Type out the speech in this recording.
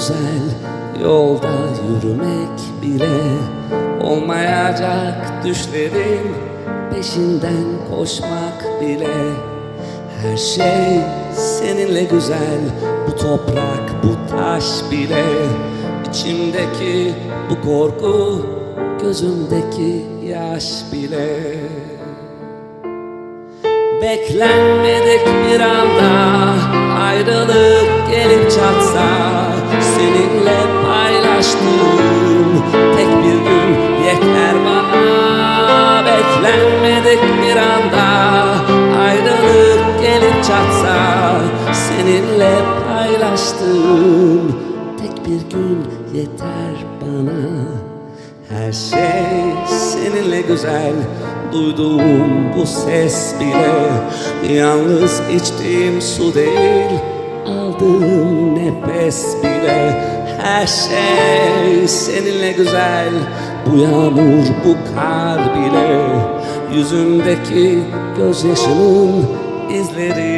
güzel. Yolda yürümek bile Olmayacak düşlerin Peşinden koşmak bile. Her şey seninle güzel. Bu toprak, bu taş bile İçimdeki bu korku Gözümdeki yaş bile. Beklenmedik bir anda ayrılık gelip çatsa Seninle paylaştığım tek bir gün yeter bana. Beklenmedik bir anda ayrılık gelip çatsa Seninle paylaştığım tek bir gün yeter bana. Her şey seninle güzel. Duyduğum bu ses bile Yalnız içtiğim su değil Aldığım nefes bile. Her şey seninle güzel. Bu yağmur bu kar bile. Yüzümdeki gözyaşının izleri